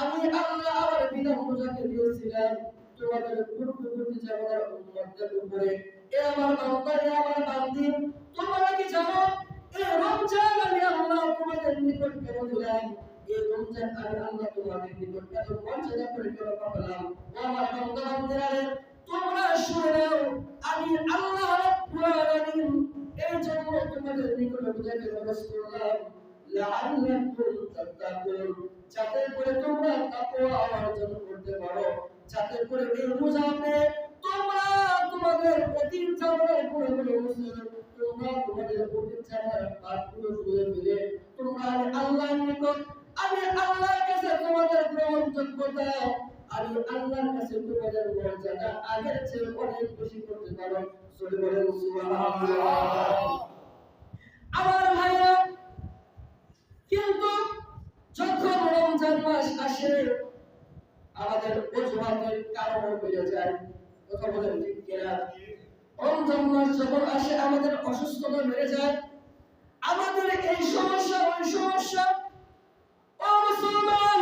আমি আল্লাহ আমার বিধান বোঝাকে দিয়েছিলাম তোমাদের পূর্ববর্তী জামানার উম্মতদের উপরে। এ আমার বান্দা, এ আমার বান্দি, তোমরা কি জানো? এই রমজান আমি আল্লাহ তোমাদের নিকট কেন দিলাম? এই রমজান আমি আল্লাহ তোমাদের নিকট এত মর্যাদা করে কেন পাঠালাম? ও আমার বান্দা, বান্দিরা, তোমরা শুনে নাও, আমি আল্লাহ রাব্বুল এই জন্য তোমাদের নিকট বোঝাকে খরচ করলাম। লাআল্লাকুম তাত্তাকুন। যাতে করে তোমরা তাকওয়া অর্জন করতে পারো। যাতে করে এই রোজাতে তোমরা তোমাদের অতীত জামানার গুণাগুলো তোমরা তোমাদের অতীত জামানার পাপগুলো ধুয়ে ফেলে তোমরা আল্লাহর নিকট আমি আল্লাহর কাছে তোমাদের গ্রহণযোগ্যতা আমি আল্লাহর কাছে তোমাদের মর্যাদা আগের চেয়ে অনেক বেশি করতে পারো। চলে বলেন, সুবহানাল্লাহ। আমার ভাইরা, কিন্তু যখন রমজান মাস আসে আমাদের অজুহাতের কারণ বেড়ে যায় কথা বলেন ঠিক কিনা রমজান মাস যখন আসে আমাদের অসুস্থতা বেড়ে যায় আমাদের এই সমস্যা ওই সমস্যা ও মুসলমান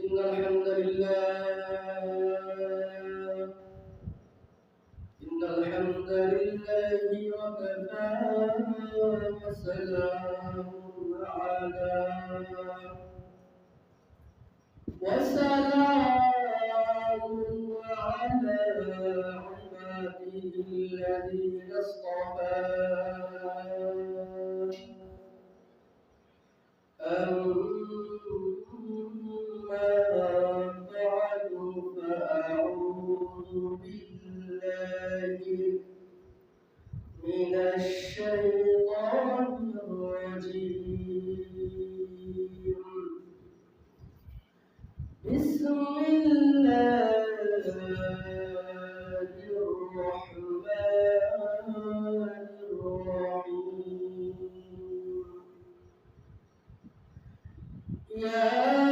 إن الحمد لله الحمد لله وكفى وسلام على وسلام Yeah.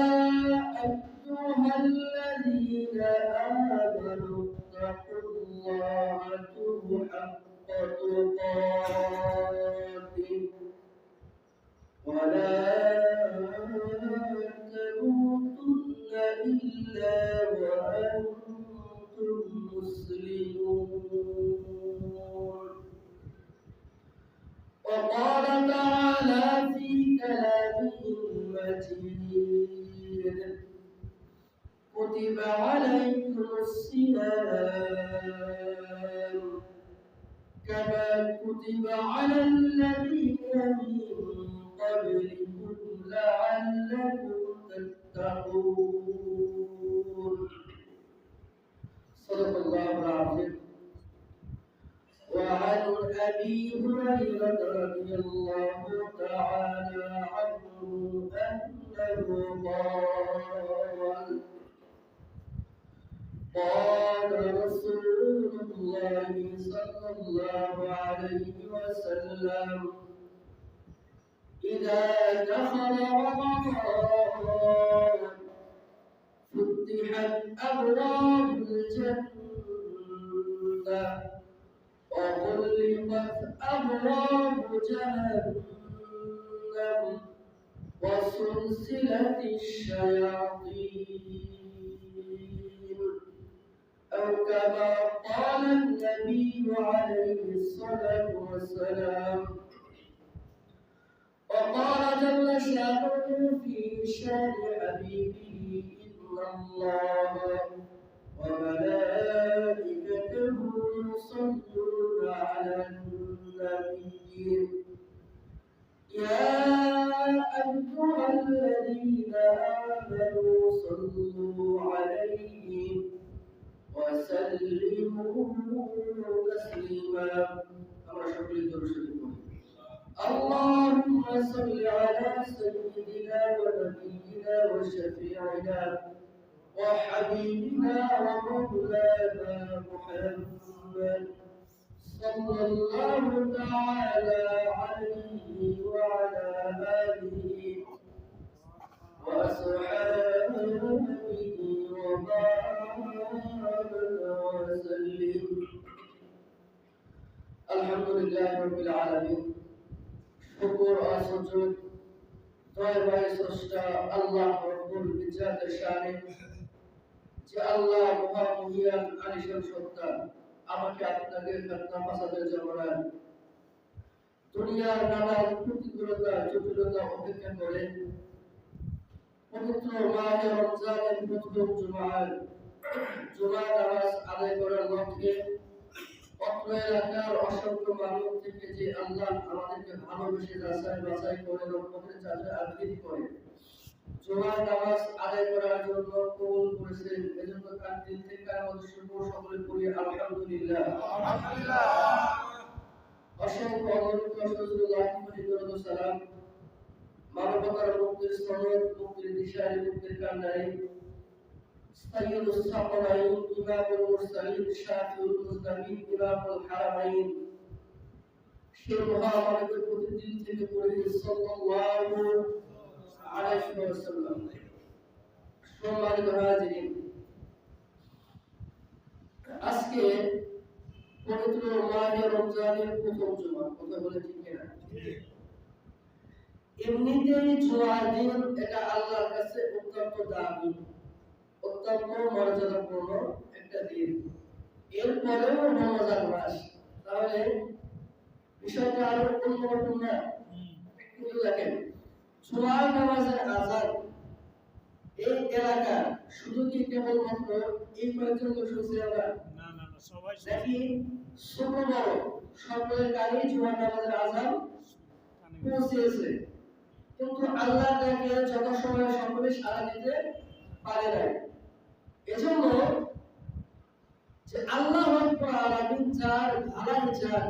قال رسول الله صلى الله عليه وسلم إذا دخل رمضان فتحت أبواب الجنة وغلقت أبواب جهنم وسلسلت الشياطين أو كما قال النبي عليه الصلاة والسلام. وقال جل شأنه في شأن حبيبه إن الله وملائكته يصلون على النبي. يا أيها الذين آمنوا صلوا عليه. وسلموا تسليما. شكر الدرس اللهم صل على سيدنا ونبينا وشفيعنا وحبيبنا ومولانا محمد. صلى الله تعالى আলহামদুলিল্লাহ রবিল আলমিন। শুকুর আর সুযোগ দয়াবাই স্রষ্টা আল্লাহ রব্বুল ইজ্জাতের শানে, যে আল্লাহ মহামহিয়ান আলিশান সত্তা আমাকে আপনাকে ফেতনা ফাসাদের জমানার দুনিয়ার নানা প্রতিকূলতা, জটিলতা অপেক্ষা করে পবিত্র মাহে রমজানের প্রথম জুমার জুমা নামাজ আদায় করার লক্ষ্যে অত্র এলাকার অসংখ্য মানুষ থেকে যে আল্লাহ আমাদেরকে ভালোবেসে যাচাই বাছাই করে রহমতের চাঁদে আবৃত্তি করে। জুমার নামাজ আদায় করার জন্য কবুল করেছেন। এজন্য তার দিল থেকে আমাদের শুভ সকলে করি আলহামদুলিল্লাহ। অসংখ্য অগণিত সজুল্লাহ সালাম। মানবতার মুক্তির সনদ মুক্তির দিশারি মুক্তির কান্ডারি। سيد الثقلين إمام المرسلين شافي المسلمين إمام الحرمين شيخ محمد الدين থেকে পড়ে সাল্লাল্লাহু আলাইহি ওয়াসাল্লাম সম্মানিত হাজিরিন আজকে পবিত্র মাহে রমজানের প্রথম জুমা কথা বলে ঠিক কিনা এমনিতেই জুমার দিন এটা আল্লাহর কাছে অত্যন্ত দামি অত্যন্ত মর্যাদাপূর্ণ একটা দিন। এরপরেও রমজান মাস তাহলে বিষয়টা আরও অন্যরকম না কিন্তু দেখেন জুমার নামাজের আজান এই এলাকা শুধু কি কেবলমাত্র এই কয়েকজন লোক শুনছি আমরা না না না সবাই নাকি ছোট বড় সকলের কানে জুমার নামাজের আজান পৌঁছেছে? কিন্তু আল্লাহ তাকে যথাসময়ে সকলে সাড়া দিতে পারে নাই। এজন্য যে আল্লাহ আলামিন যার ভালাই চান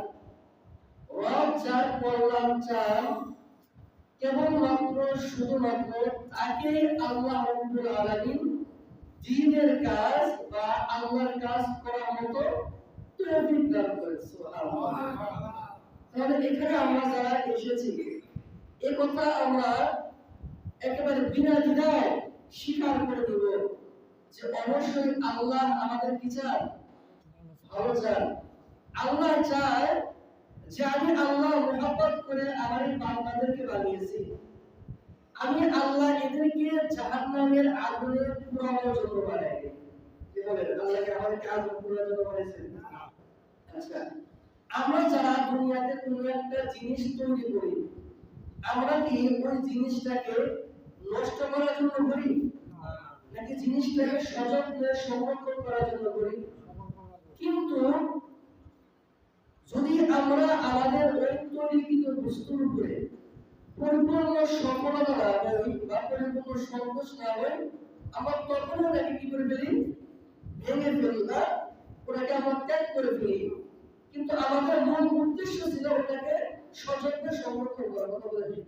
রব যার কল্যাণ চান, কেবলমাত্র, শুধুমাত্র তাকে আল্লাহ রাব্বুল আলামিন দ্বীনের কাজ বা আল্লাহর কাজ করার মতো তৌফিক দান করেন, সুবহানাল্লাহ। তাহলে এখানে আমরা যারা এসেছি, এ কথা আমরা একেবারে বিনা দ্বিধায় স্বীকার করে দেব যে অবশ্যই আল্লাহ আমাদের কি চান ভালো চান আল্লাহ চায় যে আমি আল্লাহ মোহাব্বত করে আমার বান্দাদেরকে বানিয়েছি। আমি আল্লাহ এদেরকে জাহান্নামের আগুনে পুরানোর জন্য বানাই বলেন? আচ্ছা। আমরা যারা দুনিয়াতে কোনো একটা জিনিস তৈরি করি, আমরা কি ওই জিনিসটাকে নষ্ট করার জন্য করি? নাকি জিনিসটাকে সযত্নে সংরক্ষণ করার জন্য করি। কিন্তু যদি আমরা আমাদের তৈরিকৃত বস্তুর উপরে পরিপূর্ণ সফলতা না হই বা পরিপূর্ণ সন্তোষ না হই আমরা তখনও ওটাকে কি করে ফেলি? ভেঙে ফেলি বা ওটাকে আমরা ত্যাগ করে ফেলি। কিন্তু আমাদের মূল উদ্দেশ্য ছিল ওটাকে সযত্নে সংরক্ষণ করা কথা বলে ঠিক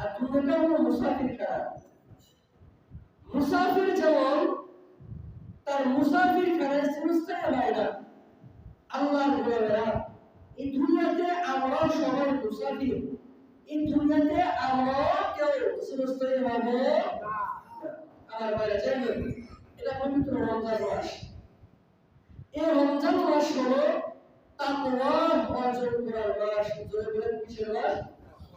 আর দুনিয়াটা হলো মুসাফির খানা মুসাফির যেমন, তার মুসাফির খানায় চিরস্থায়ী হয় না আল্লাহর গোলামেরা এই দুনিয়াতে আমরা সবাই মুসাফির। এই দুনিয়াতে আমরা কেউ চিরস্থায়ী হব। আমার বাইরে যাই এটা পবিত্র রমজান মাস। এই রমজান মাস হলো তাকওয়া অর্জন করার মাস। জোরে বলেন, কিসের মাস?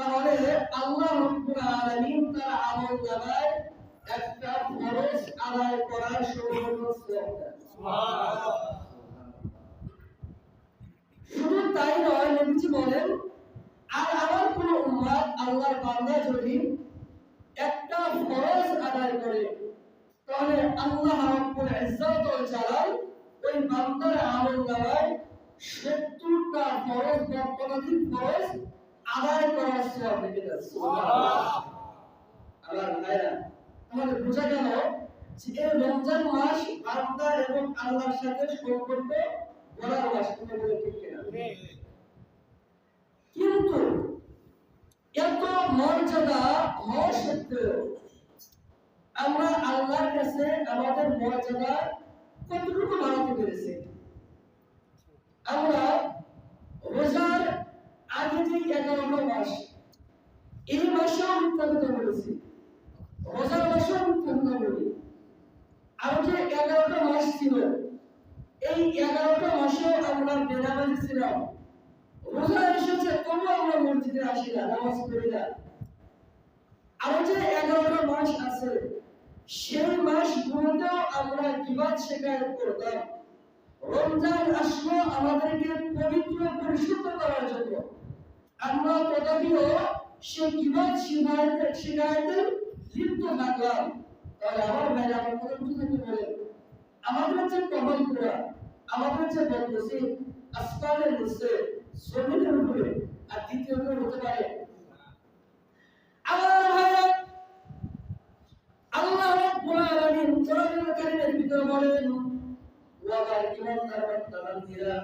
তাহলে আল্লাহ রব্বুল আলামিন তার আমল একটা ফরজ আদায় সম্পূর্ণ শুধু তাই নয় নবীজি বলেন আর আমার কোন আল্লাহর বান্দা যদি একটা ফরজ আদায় করে তাহলে আল্লাহ রব্বুল ইজ্জত জালাল ওই বান্দার আমল নামায় সত্তরটা ফরজ বা ফরজ আদায় করার সব লিখে যাচ্ছে আমার ভাইরা তাহলে বোঝা গেল যে রমজান মাস বান্দা এবং আল্লাহর সাথে সম্পর্ক গড়ার মাস কথা বলে ঠিক কিনা? কিন্তু এত মর্যাদা হওয়া সত্ত্বেও আমরা আল্লাহর কাছে আমাদের মর্যাদা কতটুকু বাড়াতে পেরেছি? আমরা রোজার আগে যে এগারোটা মাস এই মাসেও উৎপাদিত করেছি। রোজার মাসেও উৎপাদিত করি। আর যে এগারোটা মাস ছিল, এই এগারোটা মাসেও আমরা বেনামাজি ছিলাম। রোজা এসেছে তবু আমরা মসজিদে আসি না, নামাজ পড়ি না। আরও যে এগারোটা মাস আছে, সেই মাসগুলোতেও আমরা কিবাদ শেখায় করতাম। রমজান আসলো আমাদেরকে পবিত্র পরিশুদ্ধ করার জন্য। আমরা তথাপিও সে কিবাদ শিখাইতে শিখাইতে লিপ্ত থাকলাম। তাহলে আমার ভাইরা আমার কথা বুঝতে বলে আমাদের হচ্ছে কমল করা, আমাদের হচ্ছে বন্ধুসি আসমানের নিচে জমিনের উপরে, আর দ্বিতীয় কেউ হতে পারে। আমার ভাইরা আল্লাহ রাব্বুল আলামিন কোরআনুল কারীমের ভিতরে বলেন ওয়াবার ইমানদার বান্দাবান্দিরা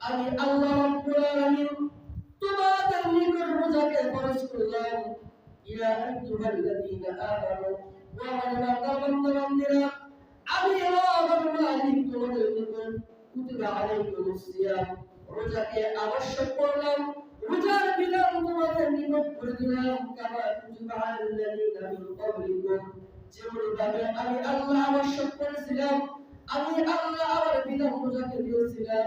আমি আল্লাহ রাব্বুল আলামিন তোমাদের নিকট রোজাকে ফরজ করলাম ইয়া আইয়ুহাল্লাযীনা আমানু ওয়া আমার বান্দাবান্দিরা আমি আল্লাহর মালিক তোমাদের নিকট, কুতিবা আলাইকুমুস সিয়াম। রোজাকে আবশ্যক করলাম, রোজার বিধান তোমাদের নিকট করে দিলাম, কামা কুতিবা আলাল্লাযীনা মিন ক্বাবলিকুম। যেমন আমি আল্লাহ আবশ্যক করেছিলাম, আমি আল্লাহ আমার বিধান রোজাকে দিয়েছিলাম।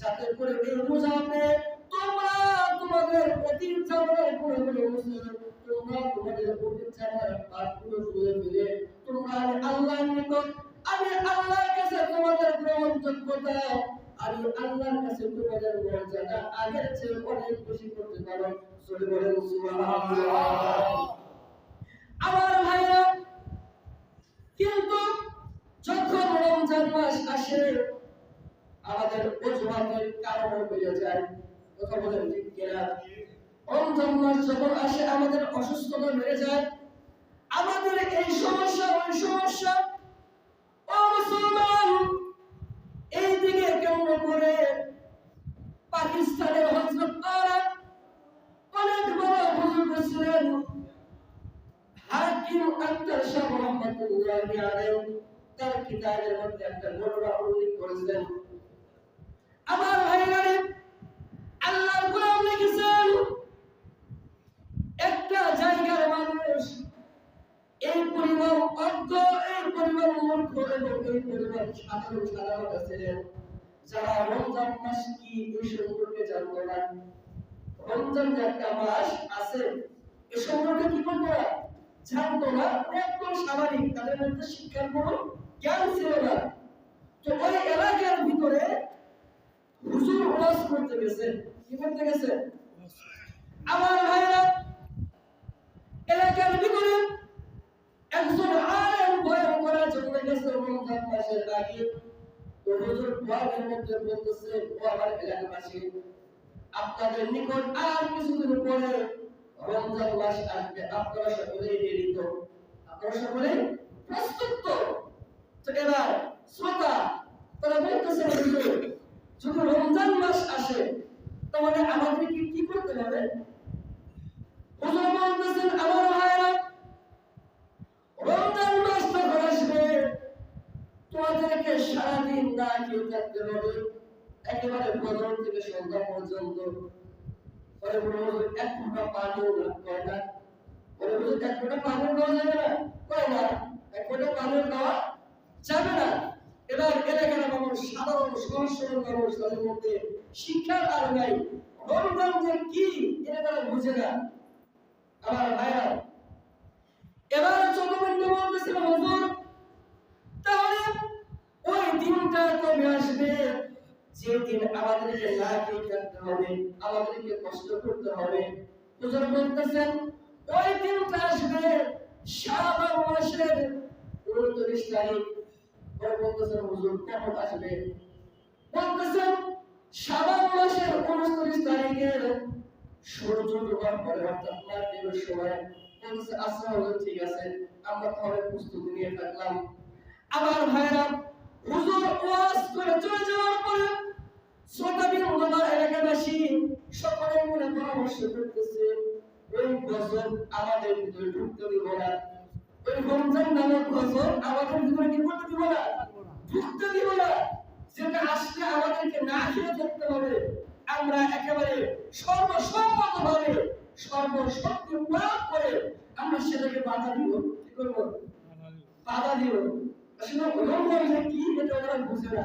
যাতে করে রোজাতে তোমরা তোমাদের অতীত জীবনের গুণগুলো তোমরা তোমাদের অতীত জীবনের পাপগুলো ধুয়ে ফেলে। তোমরা আল্লাহর নিকট আমি আল্লাহর কাছে তোমাদের গ্রহণযোগ্যতা আমি আল্লাহর কাছে তোমাদের মর্যাদা আগের চেয়ে অনেক বেশি করতে পারো। বলেন, সুবহানাল্লাহ। আমার ভাইরা, কিন্তু যখন রমজান মাস আসে আমাদের অজুহাতের কারণ হয়ে যায় কথা বলেন ঠিক কিনা? রমজান মাস যখন আসে আমাদের অসুস্থতা বেড়ে যায়, আমাদের এই সমস্যা, ওই সমস্যা, ও মুসলমান, এই দিকে করে পাকিস্তানের হজরত অনেক বড় বুজুর্গ ছিলেন হাকিম আক্তার শাহ আলাইহি তার কিতাবের মধ্যে একটা ঘটনা উল্লেখ করেছেন আমার ভাইরা আল্লাহর গোলাম লিখেছেন একটা জায়গার মানুষ এই পরিমাণ অজ্ঞ এই পরিমাণ মূর্খ এবং এই সাধারণ সাধারণ ছিলেন যারা রমজান মাস কি এই সম্পর্কে জানতো না রমজান যে মাস আছে, এ সম্পর্কে কি করতো না জানতো না একদম স্বাভাবিক, তাদের মধ্যে শিক্ষার কোনো জ্ঞান ছিল না। তো ওই এলাকার ভিতরে হুজুর ওয়াজ করতে গেছে। কি করতে গেছে? আমার ভাইরা, এলাকার ভিতরে একজন আলেম বয়ান করার তো হুজুর মধ্যে বলতেছে আপনাদের নিকট আর কিছুদিন পরে রমজান মাস আসবে। আপনারা সকলেই রেডি আপনারা প্রস্তুত তো? এবার শ্রোতা, তারা বলতেছে রমজান মাস আসে, তাহলে আমাদেরকে কি করতে হবে? হুজুর বলতেছেন, আমার ভাইরা একেবারে পানিও কয় না? এক ফোঁটা পানিও খাওয়া যাবে না, কয় না? এক ফোঁটা সাধারণ সহজ মানুষ, তাদের মধ্যে শিক্ষার আর নাই। রমজান যে কি, এটা তারা বুঝে না। আমার ভাইরা আমাদেরকে না থাকতে হবে, আমাদেরকে কষ্ট করতে হবে। হুজুর বলতেছেন, ওই দিনটা আসবে শাবান মাসের উনত্রিশ তারিখ ওরা বলতেছেন, হুজুর কখন আসবে? বলতেছেন শাবান মাসের উনত্রিশ তারিখের সূর্য ডোবার পরে অর্থাৎ মাগরিবের সময় বলতেছে আচ্ছা হুজুর, ঠিক আছে, আমরা তাহলে প্রস্তুতি নিয়ে থাকলাম। আমার ভাইরা হুজুর ওয়াজ করে চলে যাওয়ার পরে শ্রোতাবিন ওলামা এলাকাবাসী সকলে মিলে পরামর্শ করতেছে ওই আমরা একেবারে সর্বসম্মতভাবে সর্বশক্তি প্রয়োগ করে আমরা সেটাকে বাধা দিব। কি করব? বাধা দিব। আসলে রমজান কি এটা ওরা বুঝে না।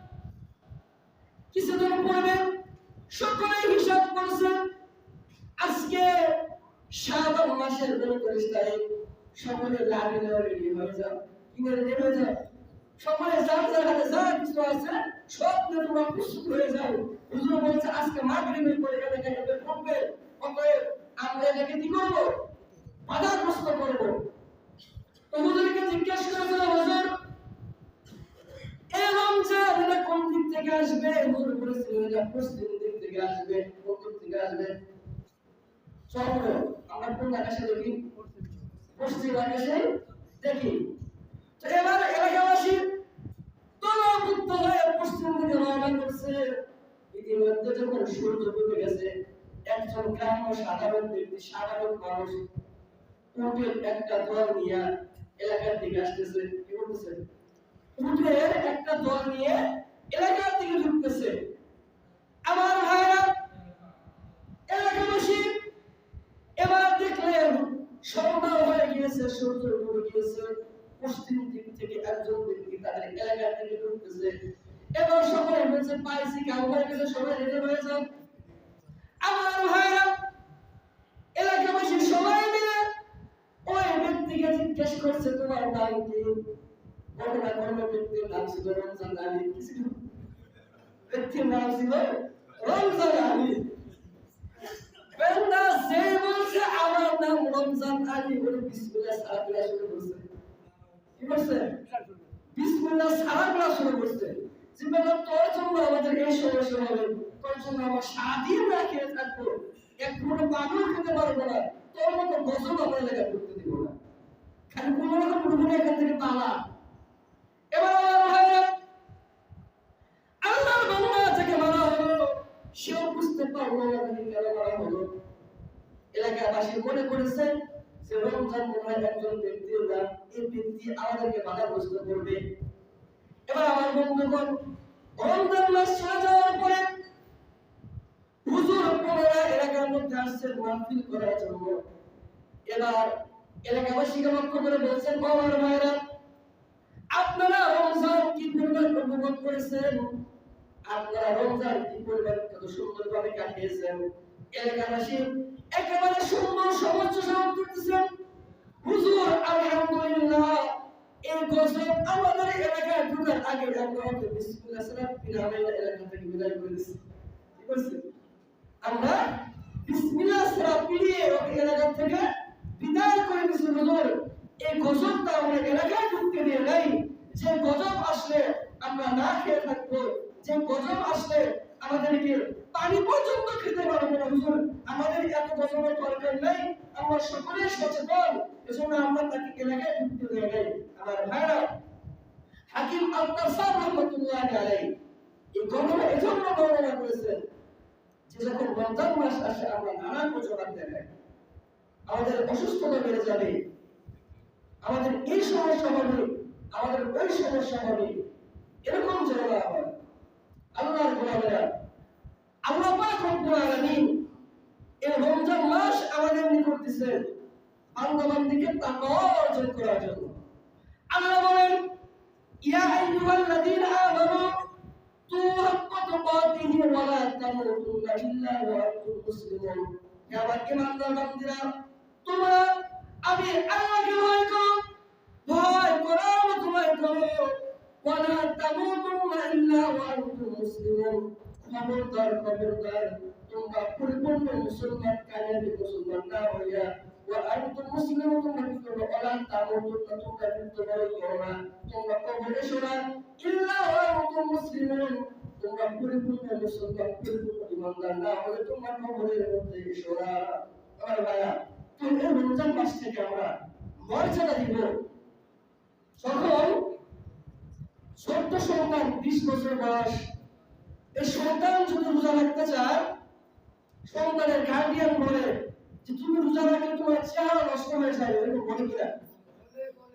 কিছুদিন পূর্বে সকলেই হিসাব করছে, আজকে শাবান মাসের উনত্রিশ তারিখ সকলে লাভে নেওয়া রেডি হয়ে যাও। রেডি হয়ে যাও? সকলে যার যার হাতে যা কিছু আছে, সব নিয়ে তোমরা প্রস্তুত হয়ে যাও হুজুর বলছে, আজকে মাগরিবের পরে এলাকা এদের ঢুকবে অতএব আমরা এটাকে কি করব? বাধাগ্রস্ত করব। তো হুজুরকে জিজ্ঞাসা করেছিল, হুজুর এই রমজান এটা কোন দিক থেকে আসবে? হুজুর বলেছিল এটা পশ্চিম দিক থেকে আসবে দিক থেকে আসবে। চলো, আমরা কোন আকাশে দেখি? পশ্চিম আকাশে দেখি। তো এবার এলাকাবাসী তলভুক্ত হয়ে পশ্চিম দিকে রওনা করছে। ইতিমধ্যে যখন সূর্য ডুবে গেছে, একজন গ্রাম্য সাধারণ ব্যক্তি, সাধারণ মানুষ উটের একটা দল নিয়ে এলাকার দিকে আসতেছে। কি করতেছে? উটের একটা দল নিয়ে এলাকার দিকে ঢুকতেছে। আমার ভাইরা এলাকাবাসী এবার দেখলেন সন্ধ্যা হয়ে গিয়েছে, সূর্য ডুবে গিয়েছে। পশ্চিম দিক থেকে একজন ব্যক্তি তাদের এলাকার দিকে ঢুকতেছে। এবার সবাই বলছে, পাইছি কাউ হয়ে গেছে সবাই রেডি হয়ে যান আমার ভাইরা এলাকাবাসী সবাই মিলে ওই ব্যক্তিকে জিজ্ঞেস করছে, তোমার কি? ঘটনা ঘটনা ব্যক্তির নাম ছিল রমজান আলী? ব্যক্তির নাম ছিল রমজান আলী। বেন্দা যে বলছে আমার নাম রমজান আলী বলে বিসমিল্লাহ সারা শুরু করছে। কি করছে? বিসমিল্লাহ সারা শুরু করছে। যে বেটা, তোর জন্য আমাদের এই সমস্যা হবে। তোর জন্য আমার স্বাধীন না খেয়ে থাকব। এক কোনো পাগল খেতে পারব না। তোর মতো গজব আমার এলাকা করতে দিব না। খালি কোনো এখান থেকে পালা। এবার আমার সেও বুঝতে করবে। এবার আমার মাস যাওয়ার পরে এলাকার মধ্যে এলাকাবাসীকে লক্ষ্য করে বলছেন আমার ভাইরা আপনারা রমজান কি পরিমাণ উপভোগ করেছেন? আপনারা রমজান কি পরিমাণ কত সুন্দরভাবে কাটিয়েছেন? এলাকাবাসী একেবারে সুন্দর সমস্ত সমাপ্ত করতেছেন হুজুর, আলহামদুলিল্লাহ, এই গজব আমাদের এলাকায় ঢুকার আগে আমরা বিসমিল্লাহ, সালাম এলাকা থেকে বিদায় করে ঠিক আছে আমরা বিসমিল্লাহ, সালাম ওকে এলাকা থেকে বিদায় করে দিছি, হুজুর। এই গজবটা আমরা এলাকায় ঢুকতে দিয়ে নাই। যে গজব আসলে আমরা না খেয়ে থাকব, যে গজব আসলে আমাদেরকে পানি পর্যন্ত খেতে পারব না। হুজুর, আমাদের এত গজবের দরকার নাই। আমরা সকলে সচেতন। এজন্য আমরা তাকে এলাকায় ঢুকতে দেয় নাই। আমার ভাইরা, হাকিম আল তাসার রহমতুল্লাহ আলাইহি, এই গণনা এজন্য বর্ণনা করেছেন যে যখন রমজান মাস আসে, আমরা নানা প্রচলন দেখাই আমাদের অসুস্থতা বেড়ে যাবে। আমাদের এই সমস্যা হবে, আমাদের ওই সমস্যা হবে, এরকম যেন না হয়। আল্লাহর গোলামেরা আল্লাহ পাক রব্বুল আলামিন এই রমজান মাস আমাদের নিকট দিয়েছেন বান্দাবান্দিকে তাকওয়া অর্জন করার জন্য। আল্লাহ বলেন, ইয়া আইয়ুহাল্লাযীনা আমানু আমার তোমরা আমি আল্লাহকে ভয় করো ভয় করার মতো ভয় করো তামুতুন্না ইল্লা ওয়া আনতুম মুসলিমুন। খবরদার খবরদার, তোমরা পরিপূর্ণ মুসলমান কামিয়াবি মুসলমান না হইয়া, ওয়া আনতুম মুসলিমুন, তোমরা কি করবে ওয়ালা তামুতুন্না তোমরা মৃত্যুবরণ করো না। তোমরা কবরে এসো না ইল্লা আনতুম মুসলিমুন। তোমরা পরিপূর্ণ মুসলমান, পরিপূর্ণ ইমানদার না হলে তোমরা কবরের মধ্যে এসো না আমার ভাইয়া তো এই রমজান মাস থেকে আমরা মর্যাদা দিব। যখন ছোট্ট সন্তান বিশ বছর বয়স, এই সন্তান যদি রোজা রাখতে চায়, সন্তানের গার্ডিয়ান বলে যে, তুমি রোজা রাখলে তোমার চেহারা নষ্ট হয়ে যাবে এরকম বলে কিনা?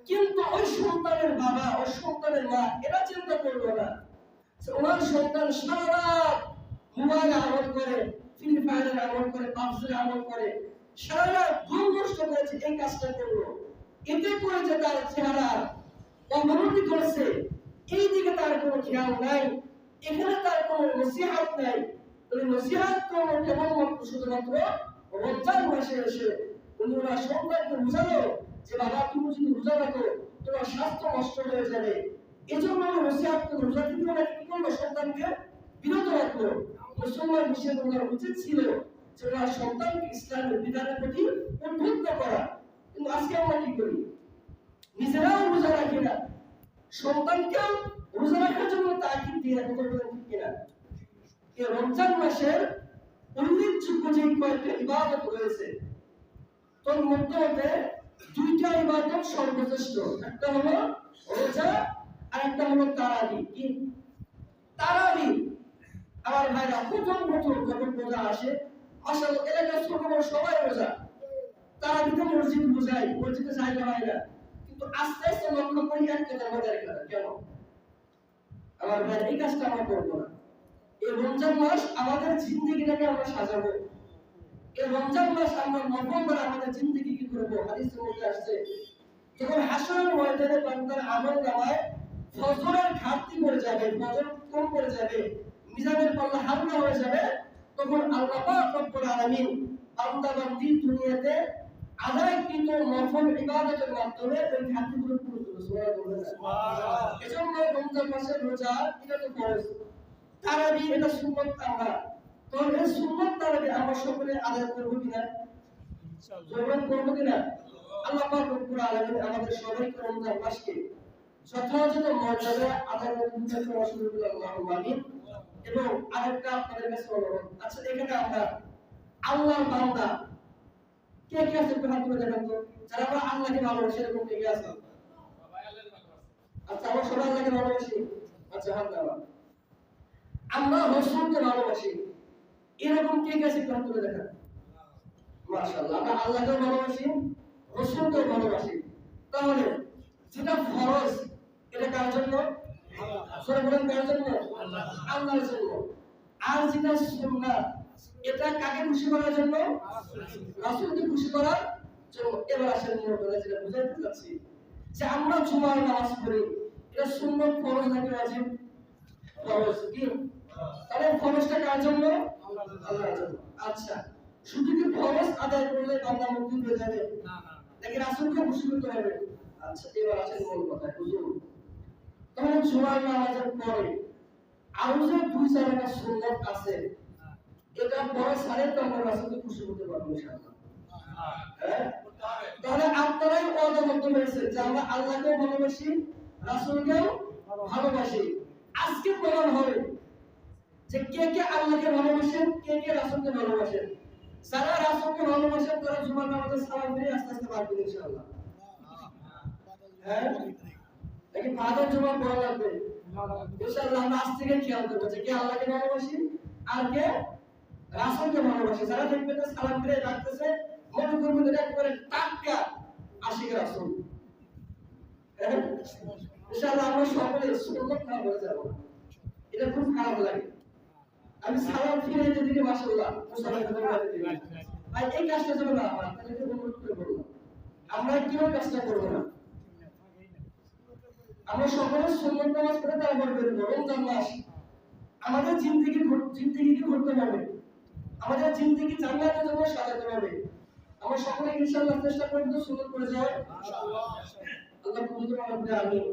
কিন্তু ওই সন্তানের বাবা, ওই সন্তানের মা এটা চিন্তা করল না। ওনার সন্তান সারা মোবাইলে আমল করে, ফ্রি ফায়ারের আমল করে পাবজির আমল করে সারা ঘুম করেছে এই কাজটা করল এতে করে যে তার চেহারা অবনতি করেছে এই দিকে তার কোনো খেয়াল নাই। এখানে তার কোনো নসিহাত নাই। ওই নসিহাত তো কেবলমাত্র শুধুমাত্র রমজান মাসে এসে উনি ওনার সন্তানকে বুঝালো যে, বাবা, তুমি যদি রোজা রাখো, তোমার স্বাস্থ্য নষ্ট হয়ে যাবে। এজন্য আমি নসিহাত করে রোজা থেকে ওরা কি করল? সন্তানকে বিরত রাখল। মুসলমান হিসেবে উচিত ছিল ওনার সন্তানকে ইসলামের বিধানের প্রতি উদ্বুদ্ধ করা। কিন্তু আজকে আমরা কি করি? নিজেরাও রোজা রাখি না। সন্তানকেও রোজা রাখার জন্য তাকিদ দিয়ে রাখতে পারবেন কিনা? রমজান মাসের উল্লেখযোগ্য যে কয়েকটা ইবাদত রয়েছে, তোর মধ্যে দুইটা ইবাদত সর্বশ্রেষ্ঠ। একটা হলো রোজা আর একটা হলো তারাবি। কি? তারাবি। আমার ভাইরা, প্রথম প্রথম যখন রোজা আসে লক্ষ্য করি আমাদের জিন্দগিটাকে আমরা সাজাবো। এই রমজান মাস আমরা নভেম্বর আমাদের জিন্দগি কি করব? হাদিসের মধ্যে আসছে। যখন হাসরের আমল নামায়, ফজরের ঘাটতি পড়ে যাবে, ফজর কম পড়ে যাবে, মিজানের পাল্লা হালকা হয়ে যাবে তখন আল্লাহ পাক রব্বুল আলামিন বান্দা দুনিয়াতে আদায়কৃত নফল ইবাদতের মাধ্যমে ওই ঘাটতিগুলো পুরো করবে সুবহানাল্লাহ। এজন্য রমজান মাসের রোজা এটা তো ফরজ। তারাবি এটা সুন্নত আমরা তো এই সুন্নত তারাবি আমরা সকলে আদায় করব কিনা? করব কিনা? আল্লাহ পাক রব্বুল আলামিন আমাদের সবাইকে রমজান মাসকে যথাযথ মর্যাদা আদায় করতে আল্লাহু আমিন এবং আরেকটা আপনাদের কাছে অনুরোধ আচ্ছা এখানে আমরা আল্লাহর বান্দা কে কে আছে একটু হাত দেখান তো। যারা আমরা আল্লাহকে ভালোবাসি, এরকম কে কে আছে? আচ্ছা আমরা সবাই আল্লাহকে ভালোবাসি? আচ্ছা হাত দেওয়া আমরা রসুলকে ভালোবাসি। এরকম কে কে আছে একটু হাত দেখান? মাশাআল্লাহ, আমরা আল্লাহকে ভালোবাসি রসুলকে ভালোবাসি। তাহলে যেটা ফরজ, এটা কার জন্য? এটা কাকে খুশি করার জন্য? রাসূলকে খুশি করার জন্য। এবার আসেন মনে করে যেটা বুঝাইতে চাচ্ছি। যে আমরা জুমার নামাজ পড়ি, এটা সুন্নত ফরজ নাকি ওয়াজিব? ফরজ কি? তাহলে ফরজটা কার জন্য? আল্লাহর আচ্ছা শুধু কি ফরজ আদায় করলে বান্দা মুক্তি হয়ে যাবে? নাকি রাসূলকে খুশি করতে হবে? আচ্ছা এবার আসেন মূল কথা হুজুর তাহলে জুমার নামাজের পরে আরও যে দুই চার একটা আছে। এটা পরে সাড়ে তো আমরা রাসূলকে খুশি করতে পারব হ্যাঁ? তাহলে আপনারাই হয়েছে যে আমরা ভালোবাসি, রাসূলকেও ভালোবাসি। আজকে প্রমাণ হবে যে কে কে আল্লাহকে ভালোবাসেন, কে কে রাসূলকে ভালোবাসেন। যারা রাসূলকে ভালোবাসেন, তারা জুমার নামাজে সালাম দিয়ে আস্তে আস্তে পারবেন ইনশাআল্লাহ। হ্যাঁ? নাকি ফাদার জমা পড়া লাগবে? ইনশাআল্লাহ আমরা আজ থেকে খেয়াল করব যে কে আল্লাহকে ভালোবাসি আর কে রাসূলকে ভালোবাসি। যারা দেখবে যে সালাম ফিরে রাখতেছে মনে করবেন এটা একেবারে টাটকা আশিক রাসূল। হ্যাঁ? ইনশাআল্লাহ আমরা সকলে সুন্নত না বলে যাব। এটা খুব খারাপ লাগে। আমি সালাম ফিরে যেদিকে মাশাআল্লাহ। মুসলমান ভাই, এই কাজটা যেন না হয় তাহলে অনুরোধ করে বলব আমরা কেউ কাজটা করব না? আমরা সকলে সুন্নত নামাজ পড়ে তারপর বেরোবো রমজান মাস আমাদের জিন্দগি জিন্দগিকে করতে হবে আমাদের জিন্দগি জান্নাতের জন্য সাজাতে হবে আমরা সকলে ইনশাআল্লাহ চেষ্টা করব সুন্নত করে যাওয়ার আল্লাহ কবুল করুন আমিন